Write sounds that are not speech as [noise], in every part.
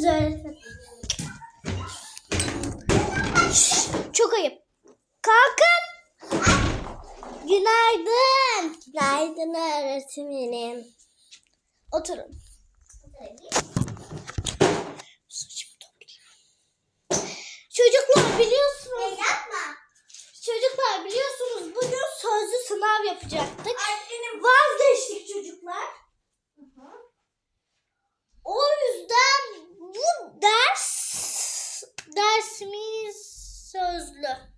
Görüşürüz Çok ayıp. Kalkın. Günaydın. Günaydın öğretmenim. Oturun. Çocuklar biliyorsunuz. Yapma. Çocuklar biliyorsunuz bugün sözlü sınav yapacaktık. Öğretmenim. Vazgeçtik çocuklar. O yüzden bu ders dersimiz sözlü.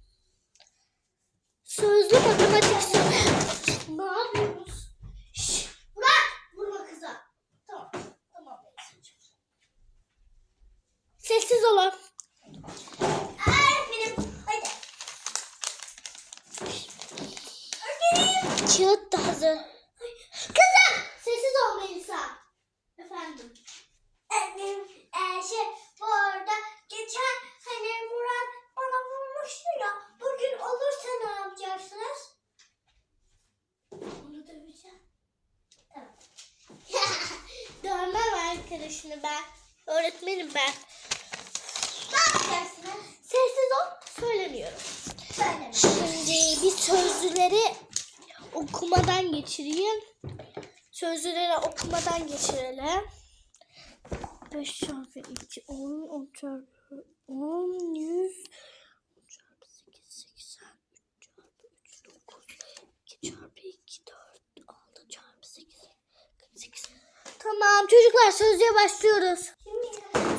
Sözlü matematik sözlü. Ne yapıyorsunuz? Şşş, bırak! Vurma kıza. Tamam. Tamam. Melisa'cığım. Sessiz olun. Öğretmenim. Hadi. Öğretmenim. Kağıt da hazır. Kızım! Sessiz ol Melisa. Efendim. Öğretmenim. Ee, şey bu arada geçen hani Murat bana vurmuştu ya. Bugün olursa ne yapacaksınız? Onu döveceğim. Tamam. [laughs] Dövmem arkadaşını ben. Öğretmenim ben. Ne yapacaksınız? Sessiz ol. Söylemiyorum. Söyleme. Şimdi bir sözlüleri okumadan geçireyim. Sözlüleri okumadan geçirelim. 5 çarpı 2 10 10 çarpı 10 100 10 çarpı 8 80 3 çarpı 3 9 2 çarpı 2 4 6 çarpı 8 48 Tamam çocuklar sözlüğe başlıyoruz.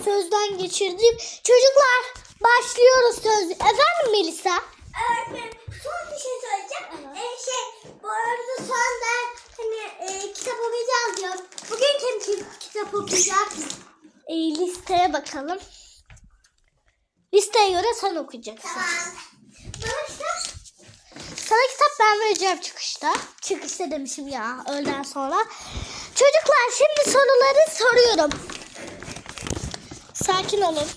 Sözden geçirdim. Çocuklar başlıyoruz söz. Efendim Melisa? Öğretmenim son bir şey söyleyeceğim. Ee, şey bu arada son ders hani e, kitap okuyacağız diyor. Bugün kim, kim kitap okuyacak? E, listeye bakalım. Listeye göre sen okuyacaksın. Tamam. Bana kitap Sana kitap ben vereceğim çıkışta. Çıkışta demişim ya öğleden sonra. Çocuklar şimdi soruları soruyorum. Sakin olun.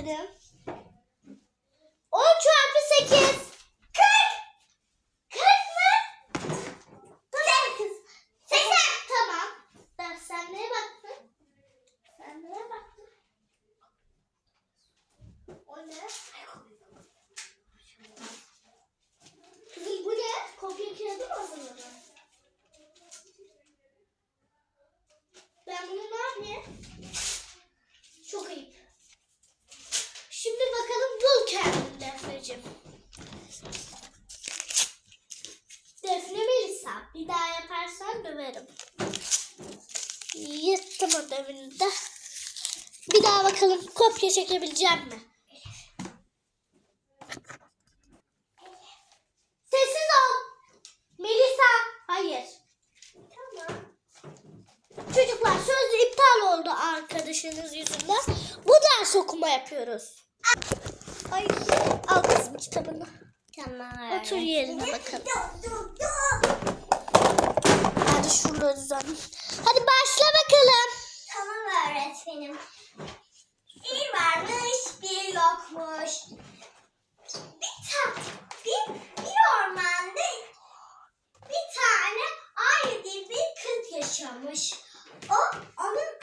ederim. Defneciğim. Defne Melisa. Bir daha yaparsan döverim. Yırttım ödevini de. Bir daha bakalım kopya çekebileceğim mi? Sessiz ol. Melisa. Hayır. Çocuklar söz iptal oldu arkadaşınız yüzünden. Bu ders okuma yapıyoruz. Ay al kızım kitabını. Tamam. Otur yerine bakalım. Hadi şurada düzenle. Hadi başla bakalım. Tamam öğretmenim. Bir varmış bir yokmuş. Bir ta bir, bir ormanda bir tane diye bir kız yaşamış. O onun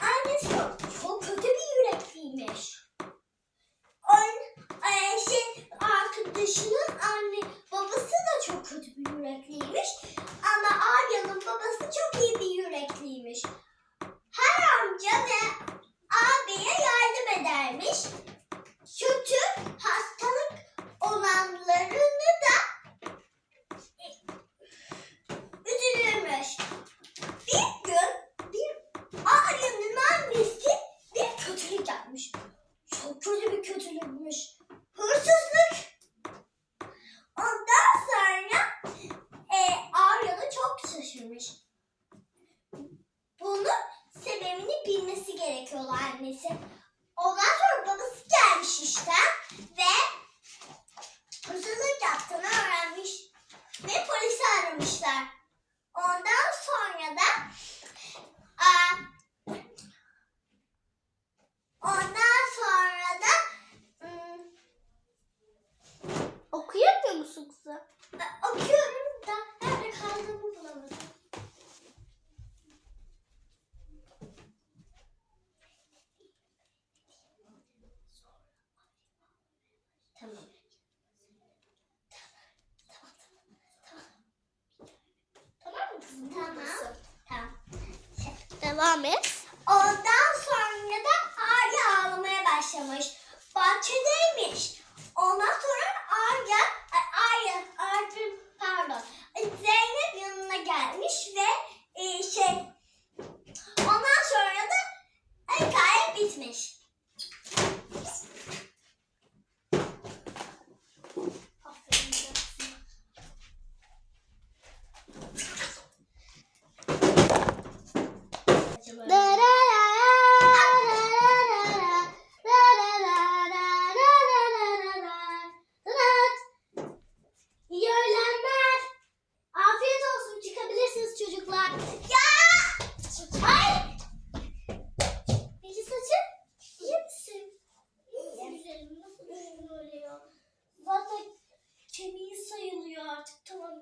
devam et.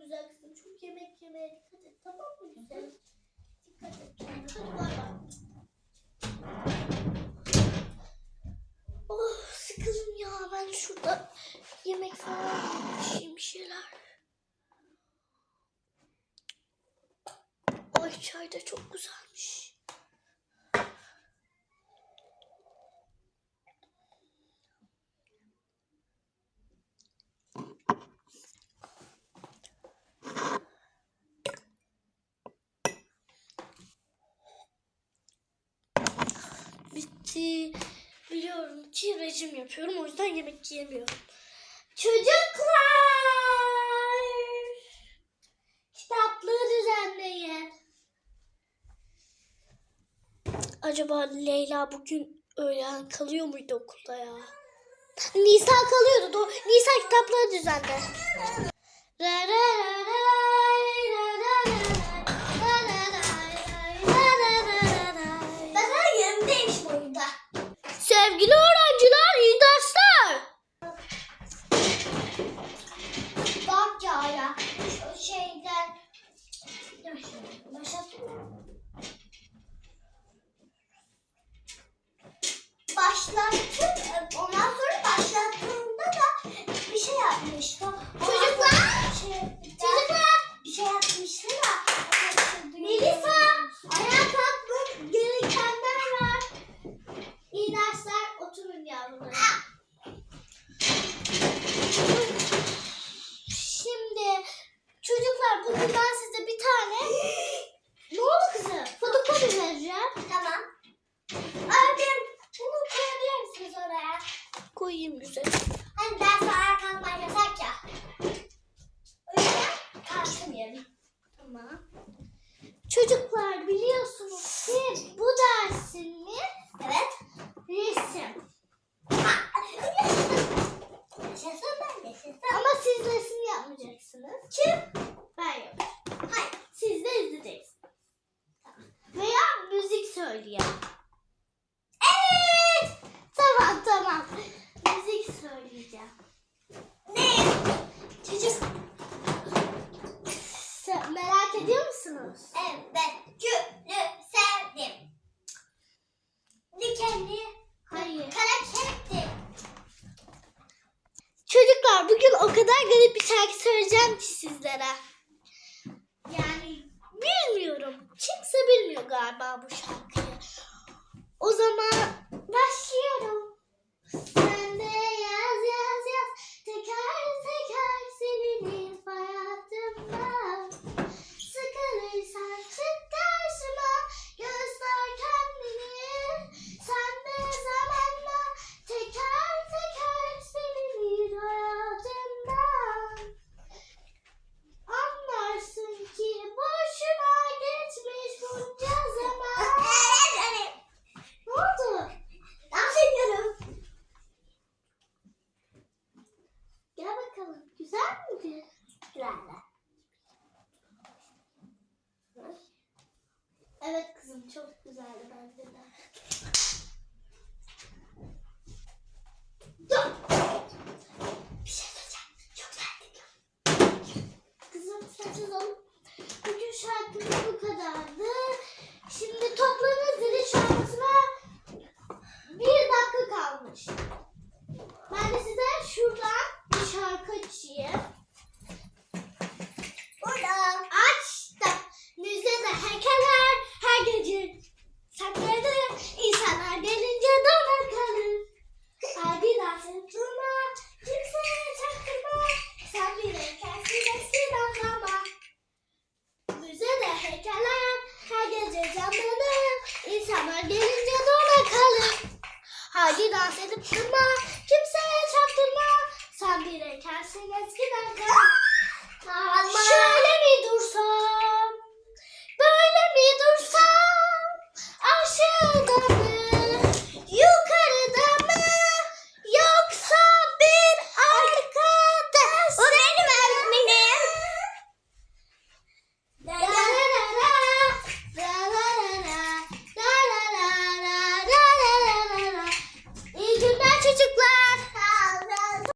Güzel kızım. Çok yemek yemeye dikkat et. Tamam mı güzelim? Dikkat et. Hadi bay bay. Oh sıkıldım ya ben şurada yemek falan yiyeyim bir şeyler. Ay çay da çok güzelmiş. Bitti. Biliyorum ki rejim yapıyorum o yüzden yemek yiyemiyorum. Çocuklar! Kitaplığı düzenleyin. Acaba Leyla bugün öğlen kalıyor muydu okulda ya? Nisa kalıyordu. Nisa kitapları düzenle. Ra ra bugün ben size bir tane ne oldu kızım? Fotokopi vereceğim. Tamam. Abim bunu koyabilir misiniz oraya? Koyayım güzel. Hani ders ayağa kalkmak yasak ya. O yüzden kalkmıyorum. Tamam. Çocuklar biliyorsunuz ki bu dersimiz galiba bu şarkıyı. O zaman başlıyorum. çok güzeldi bence de. Dur. Bir. Şey çok güzeldi. Kızım saçız olun. Bugün şarkımız bu kadardı. Şimdi toplanın zili çalmasına bir dakika kalmış. Ben de size şuradan bir şarkı açayım. 这 [laughs] 个